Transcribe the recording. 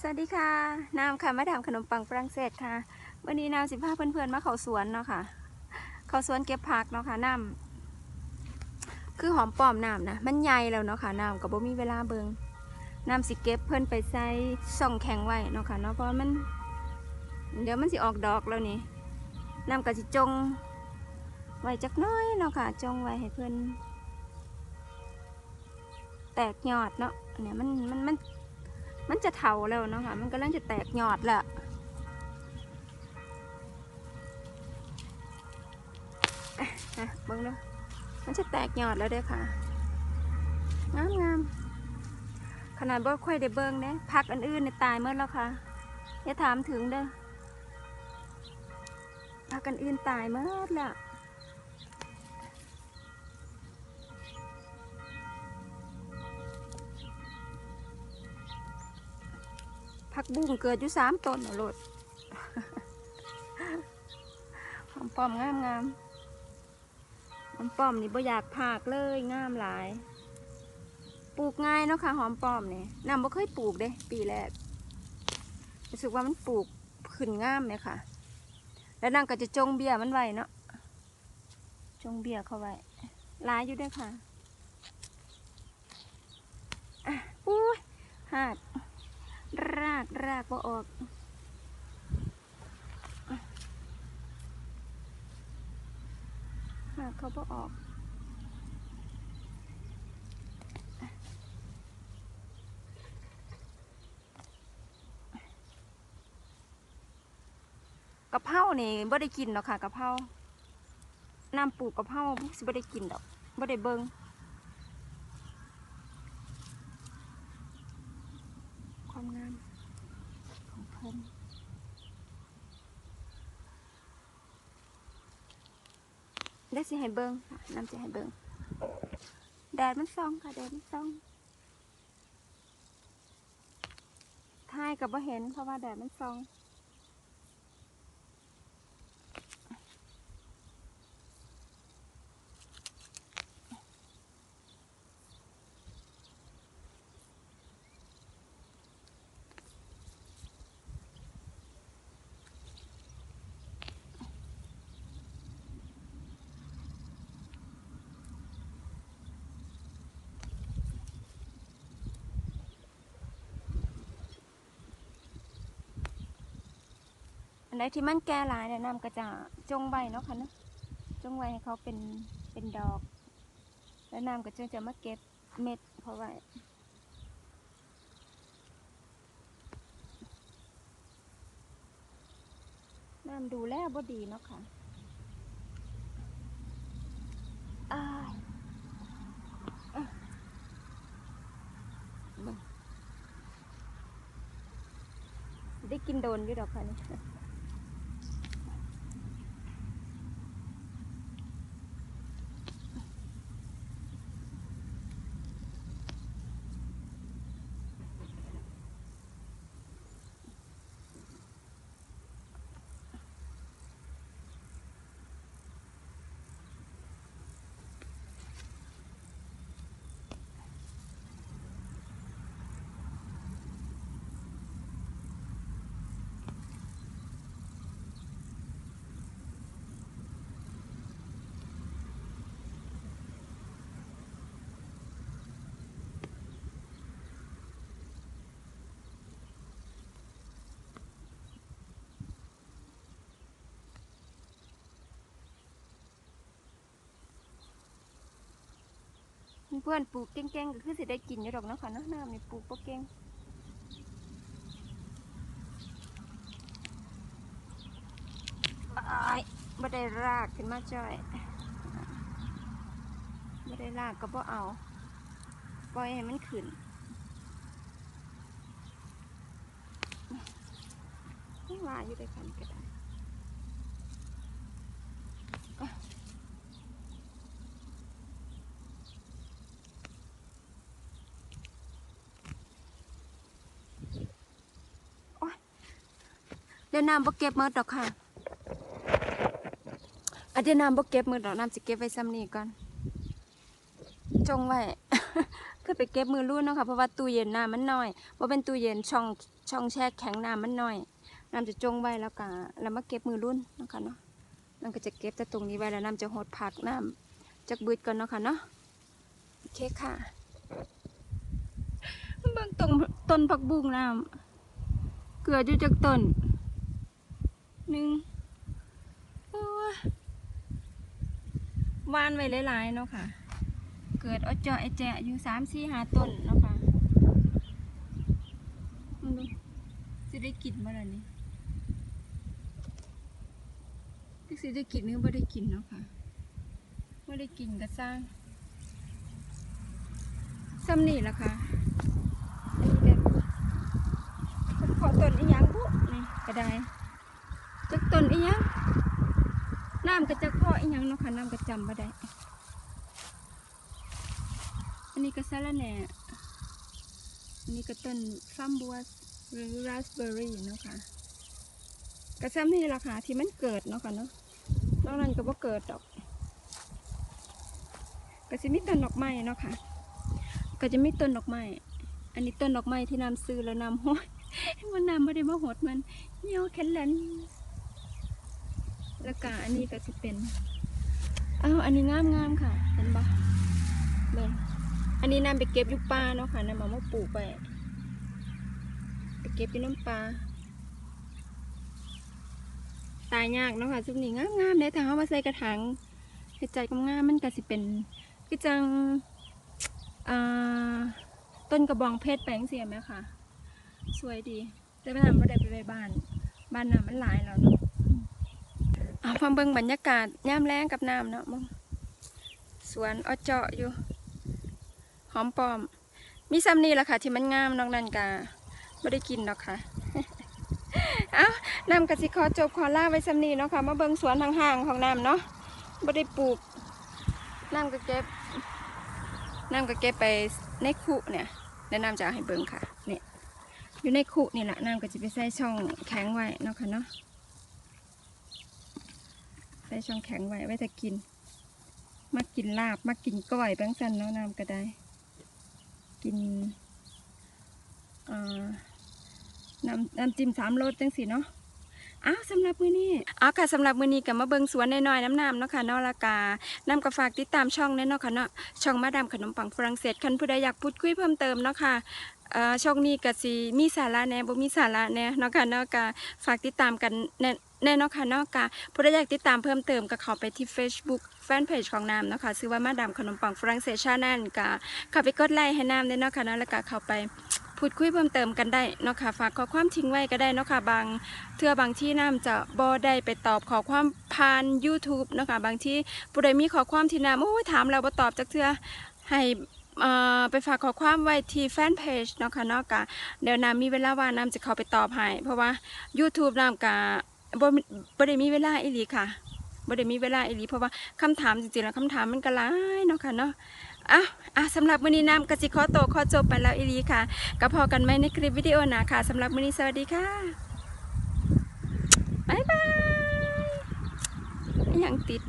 สวัสดีค่ะนามค่ะมาดามขนมปังฝรั่งเศสค่ะ วันนี้นามสิบห้าเพื่อนๆมาเขาสวนเนาะค่ะ เขาสวนเก็บผักเนาะค่ะน้ำคือหอมปลอมน้ำนะมันใหญ่แล้วเนาะค่ะน้ำกับบ่มีเวลาเบิงน้ำสิเก็บเพื่อนไปใส่ส่องแข็งไว้เนาะค่ะเนาะเพราะมัน เดี๋ยวมันสิออกดอกแล้วนี่น้ำก็สิจงไว้จักน้อยเนาะค่ะจงไว้ให้เพื่อนแตกยอดเนาะเนี่ยมันมันมัน มันจะเถาแล้วเนาะค่ะ มันกำลังจะแตกยอดและอะเบิ่งเด้อมันจะแตกยอดแล้วเด้อค่ะ งามงามขนาดบ่ค่อยได้เบิ่งเด้พักอันอื่นเนี่ยตายเมื่อแล้วค่ะอย่าถามถึงเด้อพักอันอื่นตายเมื่อแล้ว ผักบุ้งเกิดอยู่สามต้นเอาโลดหอมปอมงามงามหอมปอมนี่บ่อยากพากเลยงามหลาย ปลูกง่ายเนาะค่ะหอมปอมนี่นำบ่เคยปลูกเด้ ปีแรกรู้สึกว่ามันปลูกขึ้นงามเลยค่ะ แล้วนางก็จะจงเบี้ยมันไว้เนาะจงเบี้ยเข้าไว้หลายอยู่ด้วยค่ะอะอุ้ยหาก รากรากบ่ออกหากเขาบ่ออกกะเพรานี่บ่ได้กินหรอกค่ะกะเพราน้ำปลูกกะเพราสิบ่ได้กินดอกบ่ได้เบิ่งความงามของเพิ่น ได้สิให้เบิ่งค่ะน้ำสิให้เบิ้งแดดมันส่องค่ะแดดมันส่องท้ายกับว่าเห็นเพราะว่าแดดมันส่อง ไหนที่มันแก่หลายเนี่ยน้ำก็จะจงใบเนาะค่ะเนาะจงไว้ให้เขาเป็นเป็นดอก แล้วน้ำก็จะจะมาเก็บเม็ดเขาไว้น้ำดูแลบ่ดีเนาะค่ะได้กินโดนอยู่ดอกค่ะนี่ พื่อนปลูกเก่งๆก็คือสิได้กินอยู่ดอกเนาะค่ะเนาะน้ำนี่ปลูกบ่เก่งอ้ายบ่ได้รากขึ้นมาจ้อยบ่ได้รากก็บ่เอาปล่อยให้มันขึ้นนี่ว่าอยู่ด้วยกันก็ได้ ดี๋ยวน้ำบ่เก็บมืดดอกค่ะอะเดี๋ยวน้ำบ่เก็บมืดดอกน้ำสิเก็บไว้ซ้ำนี้ก่อน จงไว้คือไปเก็บมือรุ่นเนาะค่ะ เพราะว่าตู้เย็นน้ำมันน้อยว่าเป็นตู้เย็นช่องช่องแช่แข็งน้ำมันน้อย น้ำจะจงไว้แล้วก็แล้วมาเก็บมือรุ่นเนาะคะเนาะน้ำก็จะเก็บแต่ตรงนี้ไว้แล้วน้ำจะหดผักน้ำจากบืดก่อนเนาะค่ะเนาะ โอเคค่ะเบิ่งต้นต้นผักบุ้งน้ำเกลืออยู่จากต้น หนึ่งวานไว้หลายๆเนาะค่ะ เกิดอเจาะไอแจะอยู่สามสี่หาต้นเนาะค่ะมึงดูสิได้กินบ่ล่ะนี่จักสิได้กินหรือบ่ได้กินเนาะค่ะบ่ได้กินก็สร้างซ้ำนี่ล่ะค่ะขอต้นอีหยังบุนี่ก็ได้ ต้นอีหยังน้ำก็จะเพาะอีหยังเนาะค่ะน้ำก็จำบ่ได้อันนี้ก็สาระแหน่อันนี้ก็ต้นฟัมบัวหรือราสเบอร์รี่เนาะค่ะกระซ้ำนี่ราคาที่มันเกิดเนาะค่ะเนาะนอกนั้นก็บ่เกิดดอกก็จะมีต้นดอกไม้เนาะค่ะ ก็จะมีต้นดอกไม้ อันนี้ต้นดอกไม้ที่นำซื้อแล้วนำห้อยมันนำไม่ได้มาหดมันเหี่ยวแข็งแลน แล้วก็อันนี้ก็จะเป็นอ้าวอันนี้งามงามๆค่ะ เห็นปะเบิ่งอันนี้นำไปเก็บยู่ป่าเนาะค่ะนำมามาปลูกไปไปเก็บอยู่น้ำปลาตายยากเนาะค่ะชุดนี้งามงามๆเลยถ้าเอามาใส่กระถางเห็ดใจกงามมันก็สิเป็นคือจังอ่าต้นกระบองเพชรแปลงเสียไหมค่ะ สวยดี แต่ไปทำบ่ได้ไปไว้บ้าน บ้านน้ำมันหลายแล้วเนาะ เอาฟังเบิ่งบรรยากาศย่ามแรงกับน้ำเนาะมึงสวนอ้อเจาะอยู่ หอมปลอม มีซ้ำนี่แหละค่ะ ที่มันงามนอกนั้นกะไม่ได้กินหรอกค่ะเอ้านำกสิขอจบขอลาไว้ซ้ำนี้เนาะค่ะมาเบิ่งสวนห่างๆของน้ำเนาะไม่ได้ปลูกน้ำก็เก็บน้ำก็เก็บไปในคุเนี่ยแนะนำจะเอาให้เบิ่งค่ะเนี่ยอยู่ในคุนี่แหละน้ำก็จะไปใส่ช่องแข็งไว้เนาะค่ะเนาะ ส่ช่องแข็งไว้ไว้จะกิน มากินลาบ มากินก้อยแบงสันเนาะน้ำก็ได้ กินน้ำน้ำจิ้มสามรสจังสิเนาะอ้าวสำหรับมื้อนี้อ้าวค่ะสำหรับมื้อนี้ก็มาเบิงสวนน้อยๆน้ำน้ำเนาะค่ะนาะและกาน้ำก็ฝากติดตามช่องแน่เนาะค่ะเนาะช่องมาดามขนมปังฝรั่งเศสคันผู้ใดอยากพูดคุยเพิ่มเติมเนาะค่ะ ช่องนี้ก็สิมีสาระแน่บ่มีสาระแน่เนาะค่ะเนาะก็ฝากติดตามกันแน่แน่เนาะค่ะเนาะกะผู้ใดอยากติดตามเพิ่มเติมก็เข้าไปที่ Facebook แฟนเพจของน้ำเนาะค่ะชื่อว่ามาดามขนมปังฝรั่งเศสชาแนลก็เข้าไปกดไลค์ให้น้ำได้เนาะค่ะเนาะแล้วก็เข้าไปพูดคุยเพิ่มเติมกันได้เนาะค่ะฝากข้อความทิ้งไว้ก็ได้เนาะค่ะบางเทื่อบางที่น้ำจะบ่ได้ไปตอบขอความผ่าน YouTube เนาะค่ะบางที่ผู้ใดมีขอความที่น้ำโอ้ยถามเราบ่ตอบจักเทื่อให้ ไปฝากข้อความไว้ที่แฟนเพจเนาะค่ะเนาะกะเดี๋ยวน้ำมีเวลาว่างน้ำจะเข้าไปตอบให้เพราะว่า YouTube น้ำกะบ่มีบ่ได้มีเวลาอีหลีค่ะบ่ได้มีเวลาอีหลีเพราะว่าคำถามจริงๆแล้วคำถามมันก็หลายเนาะค่ะเนาะอะอะสำหรับมื้อนี้น้ำกสิขอโตวขอจบไปแล้วอีหลีค่ะก็พอกันไหมในคลิปวิดีโอหนะค่ะสำหรับมื้อนี้สวัสดีค่ะบ๊ายบายยังติด